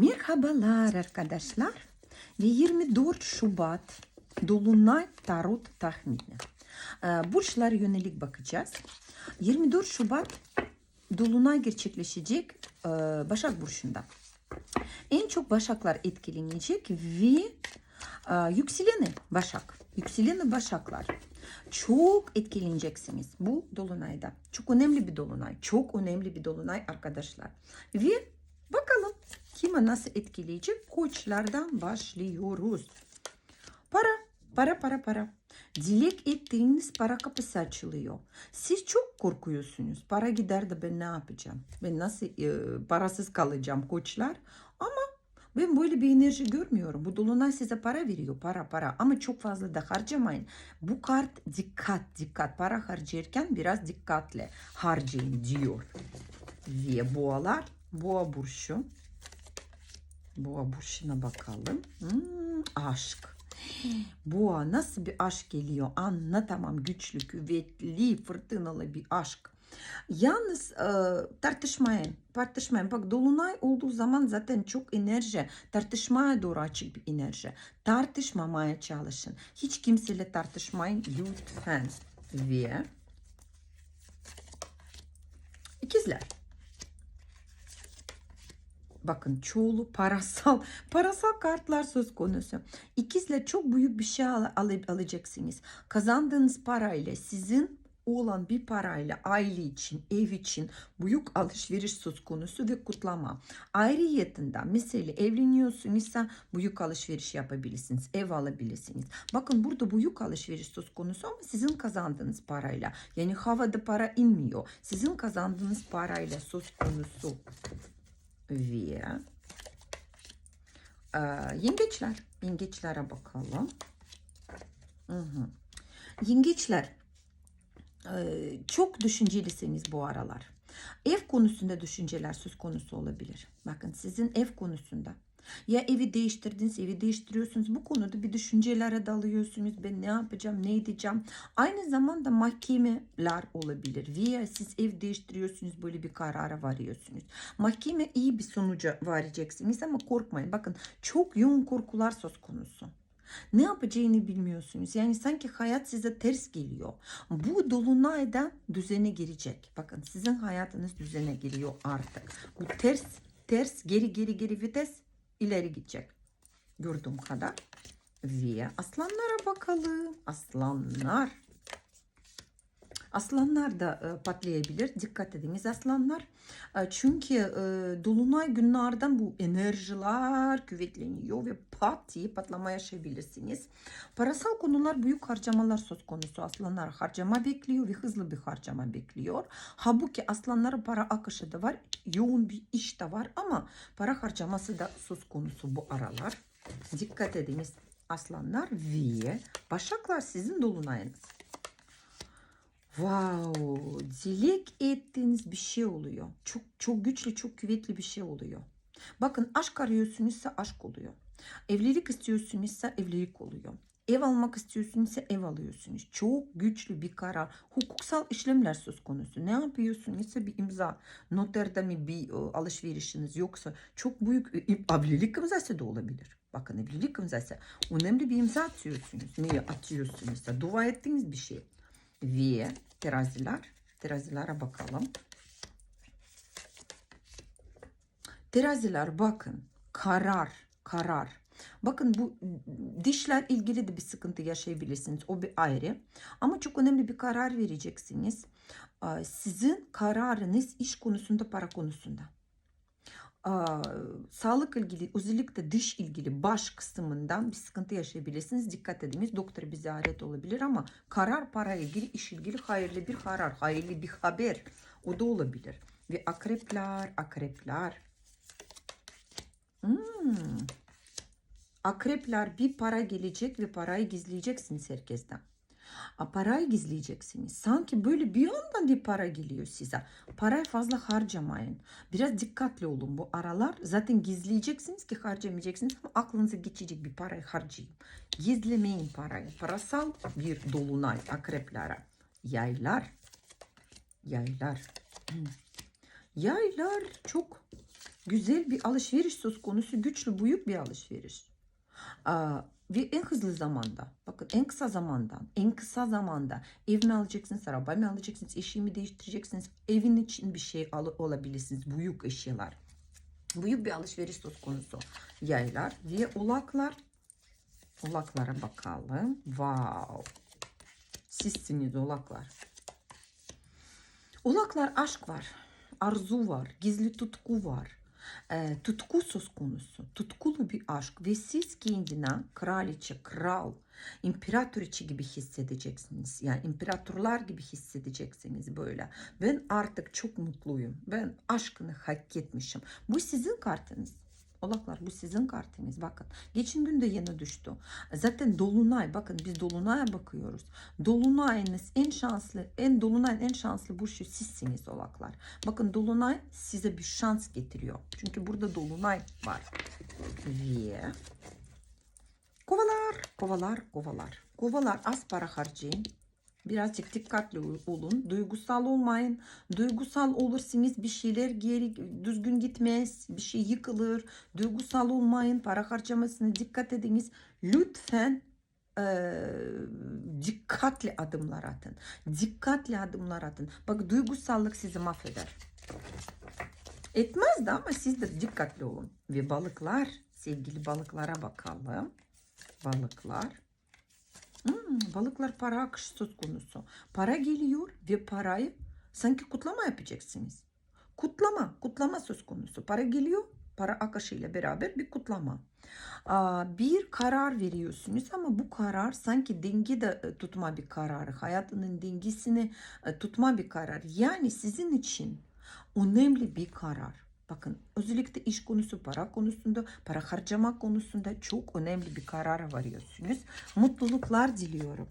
Merhabalar arkadaşlar. Ve 24 Şubat Dolunay Tarot tahmini. Ee, Burçlara yönelik bakacağız. 24 Şubat Dolunay gerçekleşecek e, Başak Burç'unda. En çok Başaklar etkilenecek ve e, yükseleni Başak. Yükseleni Başaklar. Çok etkileneceksiniz bu dolunayda. Çok önemli bir dolunay. Çok önemli bir dolunay arkadaşlar. Ve bakalım kime nasıl etkileyecek? Koçlardan başlıyoruz. Para, para, para, para. Dilek ettiğiniz para kapısı açılıyor. Siz çok korkuyorsunuz. Para gider de ben ne yapacağım? Ben nasıl e, parasız kalacağım koçlar? Ama ben böyle bir enerji görmüyorum. Bu dolunay size para veriyor. Para para. Ama çok fazla da harcamayın. Bu kart dikkat dikkat. Para harcarken biraz dikkatli harcayın diyor. Ve boğalar. Boğa burcu. Boğa burçuna bakalım. Hmm, aşk. Boğa nasıl bir aşk geliyor anlatamam. Güçlü, kuvvetli, fırtınalı bir aşk. Yalnız e, tartışmayın. Tartışmayın. Bak dolunay olduğu zaman zaten çok enerji. Tartışmaya doğru açık bir enerji. Tartışmamaya çalışın. Hiç kimseyle tartışmayın lütfen. Ve ikizler. Bakın çoğulu parasal parasal kartlar söz konusu. İkizle çok büyük bir şey al, al- alacaksınız. Kazandığınız parayla sizin olan bir parayla aile için, ev için büyük alışveriş söz konusu ve kutlama. Ayrıyetinde mesela evleniyorsunuzsa büyük alışveriş yapabilirsiniz, ev alabilirsiniz. Bakın burada büyük alışveriş söz konusu ama sizin kazandığınız parayla. Yani havada para inmiyor. Sizin kazandığınız parayla söz konusu ve e, yengeçler. Yengeçlere bakalım. Hı hı. Yengeçler e, çok düşüncelisiniz bu aralar. Ev konusunda düşünceler söz konusu olabilir. Bakın sizin ev konusunda. Ya evi değiştirdiniz, evi değiştiriyorsunuz. Bu konuda bir düşüncelere dalıyorsunuz. Ben ne yapacağım, ne edeceğim. Aynı zamanda mahkemeler olabilir. Veya siz ev değiştiriyorsunuz, böyle bir karara varıyorsunuz. Mahkeme iyi bir sonuca varacaksınız ama korkmayın. Bakın çok yoğun korkular söz konusu. Ne yapacağını bilmiyorsunuz. Yani sanki hayat size ters geliyor. Bu dolunayda düzene girecek. Bakın sizin hayatınız düzene giriyor artık. Bu ters ters geri geri geri vites ileri gidecek. Gördüğüm kadar. Ve aslanlara bakalım. Aslanlar. Aslanlar da e, patlayabilir. Dikkat ediniz aslanlar. E, Çünkü e, dolunay günlerden bu enerjiler kuvvetleniyor ve pat diye patlama yaşayabilirsiniz. Parasal konular büyük harcamalar söz konusu. Aslanlar harcama bekliyor ve hızlı bir harcama bekliyor. Halbuki aslanlara para akışı da var. Yoğun bir iş de var ama para harcaması da söz konusu bu aralar. Dikkat ediniz aslanlar ve başaklar sizin dolunayınız. Wow, dilek ettiğiniz bir şey oluyor. Çok çok güçlü, çok kuvvetli bir şey oluyor. Bakın aşk arıyorsunuzsa aşk oluyor. Evlilik istiyorsunuzsa evlilik oluyor. Ev almak istiyorsunuzsa ev alıyorsunuz. Çok güçlü bir karar. Hukuksal işlemler söz konusu. Ne yapıyorsunuzsa bir imza. Noterde mi bir alışverişiniz yoksa çok büyük evlilik imzası da olabilir. Bakın evlilik imzası. Önemli bir imza atıyorsunuz. Niye atıyorsunuzsa dua ettiğiniz bir şey ve teraziler. Terazilere bakalım. Teraziler bakın karar karar. Bakın bu dişler ilgili de bir sıkıntı yaşayabilirsiniz. O bir ayrı. Ama çok önemli bir karar vereceksiniz. Sizin kararınız iş konusunda, para konusunda. Sağlık ilgili, özellikle diş ilgili baş kısmından bir sıkıntı yaşayabilirsiniz. Dikkat ediniz. Doktor bir ziyaret olabilir ama karar para ilgili, iş ilgili hayırlı bir karar, hayırlı bir haber. O da olabilir. Ve akrepler, akrepler. Hmm. Akrepler bir para gelecek ve parayı gizleyeceksiniz herkesten. A, parayı gizleyeceksiniz. Sanki böyle bir yandan bir para geliyor size. Parayı fazla harcamayın. Biraz dikkatli olun bu aralar. Zaten gizleyeceksiniz ki harcamayacaksınız ama aklınıza geçecek bir parayı harcayın. Gizlemeyin parayı. Parasal bir dolunay akreplere. Yaylar. Yaylar. Yaylar çok güzel bir alışveriş söz konusu. Güçlü, büyük bir alışveriş. Aa, ve en hızlı zamanda, bakın en kısa zamandan, en kısa zamanda ev mi alacaksınız, araba mı alacaksınız, eşiği mi değiştireceksiniz, evin için bir şey al- alabilirsiniz, büyük eşyalar. Büyük bir alışveriş söz konusu yaylar ve ulaklar. Ulaklara bakalım. Wow. Sizsiniz ulaklar. Ulaklar aşk var, arzu var, gizli tutku var. Ee, tutku söz konusu, tutkulu bir aşk ve siz kendine kraliçe, kral, imparatoriçe gibi hissedeceksiniz. Yani imparatorlar gibi hissedeceksiniz böyle. Ben artık çok mutluyum. Ben aşkını hak etmişim. Bu sizin kartınız. Olaklar bu sizin kartınız bakın. Geçen gün de yeni düştü. Zaten dolunay bakın biz dolunaya bakıyoruz. Dolunayınız en şanslı, en dolunayın en şanslı burcu sizsiniz olaklar. Bakın dolunay size bir şans getiriyor. Çünkü burada dolunay var. Ve kovalar, kovalar, kovalar. Kovalar az para harcayın. Birazcık dikkatli olun. Duygusal olmayın. Duygusal olursanız bir şeyler geri düzgün gitmez. Bir şey yıkılır. Duygusal olmayın. Para harcamasına dikkat ediniz. Lütfen eee, dikkatli adımlar atın. Dikkatli adımlar atın. Bak duygusallık sizi mahveder. Etmez de ama siz de dikkatli olun. Ve balıklar, sevgili balıklara bakalım. Balıklar. Hmm, balıklar para akışı söz konusu. Para geliyor ve parayı sanki kutlama yapacaksınız. Kutlama, kutlama söz konusu. Para geliyor, para akışıyla beraber bir kutlama. Bir karar veriyorsunuz ama bu karar sanki denge de e, tutma bir kararı. Hayatının dengesini e, tutma bir karar. Yani sizin için önemli bir karar. Bakın özellikle iş konusu, para konusunda, para harcama konusunda çok önemli bir karara varıyorsunuz. Mutluluklar diliyorum.